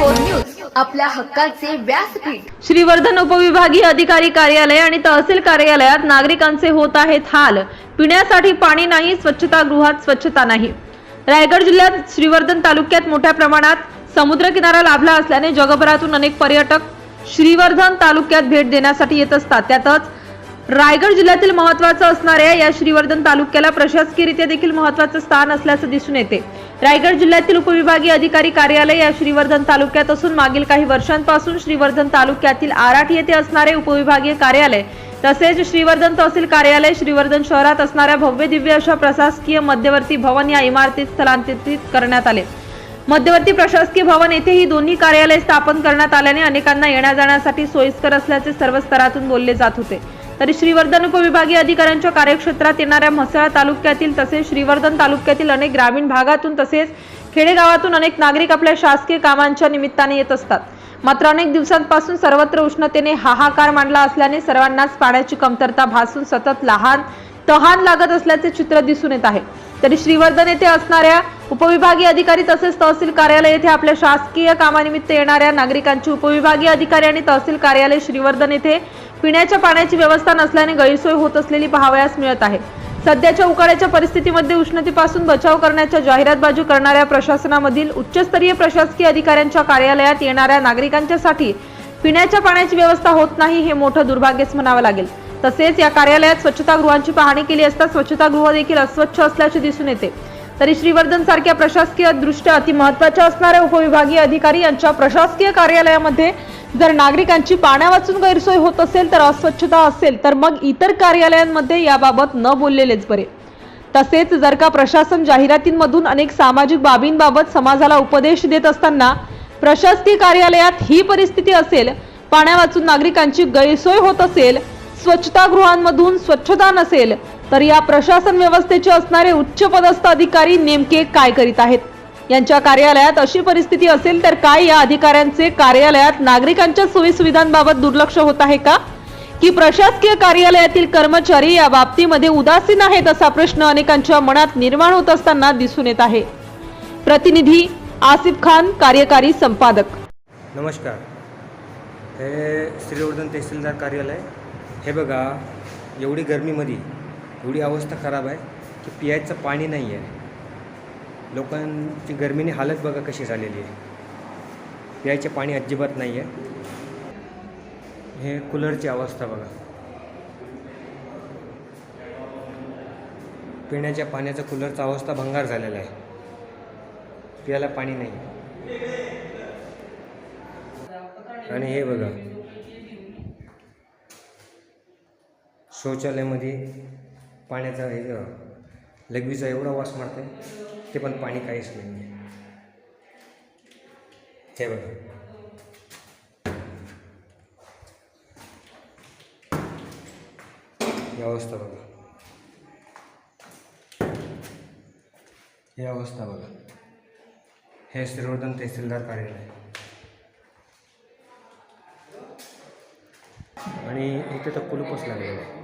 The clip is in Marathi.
न्यूज आपल्या हक्काचे व्यासपीठ. श्रीवर्धन उपविभागीय अधिकारी कार्यालय आणि तहसील कार्यालयात नागरिकांचे होत आहेत हाल. पिण्यासाठी पाणी नाही स्वच्छता गृहात स्वच्छता नाही. रायगड जिल्ह्यात श्रीवर्धन तालुक्यात मोठ्या प्रमाणात समुद्र किनारा लाभला असल्याने जगभरातून अनेक पर्यटक श्रीवर्धन तालुक्यात भेट देण्यासाठी येत असतात. त्यातच रायगड जिल्ह्यातील महत्वाचं असणाऱ्या या श्रीवर्धन तालुक्याला प्रशासकीयरित्या देखील महत्वाचं स्थान असल्याचं दिसून येते. रायगड जिल्ह्यातील उपविभागीय अधिकारी कार्यालय या श्रीवर्धन तालुक्यात असून मागील काही वर्षांपासून श्रीवर्धन तालुक्यातील आराठ येथे असणारे उपविभागीय कार्यालय तसेच श्रीवर्धन तहसील कार्यालय श्रीवर्धन शहरात असणाऱ्या भव्य दिव्य अशा प्रशासकीय मध्यवर्ती भवन या इमारतीत स्थलांतरित करण्यात आले. मध्यवर्ती प्रशासकीय भवन येथे ही दोन्ही कार्यालय स्थापन करण्यात आल्याने अनेकांना येण्या जाण्यासाठी सोयीस्कर असल्याचे सर्व स्तरातून बोलले जात होते. तरी श्रीवर्धन उपविभागीय अधिकाऱ्यांच्या कार्यक्षेत्रात येणाऱ्या म्हसळा तालुक्यातील तसेच श्रीवर्धन तालुक्यातील अनेक ग्रामीण भागातून तसेच खेडेगावातून अनेक नागरिक आपल्या शासकीय कामांच्या निमित्ताने येत असतात. मात्र अनेक दिवसांपासून सर्वत्र उष्णतेने हाहाकार मांडला असल्याने सर्वांनाच पाण्याची कमतरता भासून सतत लहान तहान लागत असल्याचे चित्र दिसून येत आहे. तरी श्रीवर्धन येथे असणाऱ्या उपविभागीय अधिकारी तसेच तहसील कार्यालय येथे आपल्या शासकीय कामानिमित्त येणाऱ्या नागरिकांची उपविभागीय अधिकारी आणि तहसील कार्यालय श्रीवर्धन येथे पिण्याच्या पाण्याची व्यवस्था नसल्याने गैरसोय होत असलेली पाहावयास मिळत आहे. सध्याच्या उकाड्याच्या परिस्थितीमध्ये उष्णतेपासून बचाव करण्याच्या जाहिरातबाजी करणाऱ्या प्रशासनामधील उच्चस्तरीय प्रशासकीय अधिकाऱ्यांच्या कार्यालयात येणाऱ्या नागरिकांच्यासाठी पिण्याच्या पाण्याची व्यवस्था होत नाही हे मोठं दुर्भाग्यच म्हणावं लागेल. तसेच या कार्यालयात स्वच्छतागृहांची पाहणी केली असता स्वच्छतागृह देखील अस्वच्छ असल्याचे दिसून येते. तरी श्रीवर्धन सारख्या प्रशासकीय दृष्ट्या अतिमहत्वाच्या असणाऱ्या उपविभागीय अधिकारी यांच्या प्रशासकीय कार्यालयामध्ये जर नागरिकांची पाण्या वाचून गैरसोय होत असेल तर अस्वच्छता असेल तर मग इतर कार्यालयांमध्ये याबाबत न बोललेलेच बरे. तसेच जर का प्रशासन जाहिरातींमधून अनेक सामाजिक बाबींबाबत समाजाला उपदेश देत असताना प्रशासकीय कार्यालयात ही परिस्थिती असेल पाण्या वाचून नागरिकांची गैरसोय होत असेल स्वच्छतागृहांमधून स्वच्छता नसेल तर या प्रशासन व्यवस्थेचे असणारे उच्च पदस्थ अधिकारी नेमके काय करीत आहेत? यांच्या कार्यालयात अशी परिस्थिती असेल तर काय या अधिकाऱ्यांचे कार्यालयात नागरिकांच्या सोयीसुविधांबाबत दुर्लक्ष होत आहे का? की प्रशासकीय कार्यालयातील कर्मचारी या बाबतीमध्ये उदासीन आहेत असा प्रश्न अनेकांच्या मनात निर्माण होत असताना दिसून येत आहे. प्रतिनिधी आसिफ खान कार्यकारी संपादक. नमस्कार. हे श्रीवर्धन तहसीलदार कार्यालय हे बघा एवढी गरमीमध्ये एवढी अवस्था खराब आहे की पियायचं पाणी नाही आहे. लोकांची गरमीने हालत बघा कशी झालेली आहे. प्यायचे पाणी अजिबात नाही आहे हे कूलरची अवस्था बघा. पिण्याच्या पाण्याचा कूलरचा अवस्था भंगार झालेला आहे. प्यायला पाणी नाही. आणि हे बघा. शौचालयामध्ये पाण्याचा हे लगवीचा लघवीचा एवढा वास मारते ते पण पाणी काहीच नाही आहे हे बघा. ही अवस्था बघा. ही अवस्था बघा. हे श्रीवर्धन तहसीलदार कार्यालय. आणि इथे तर कुलूपच लागलेलं आहे.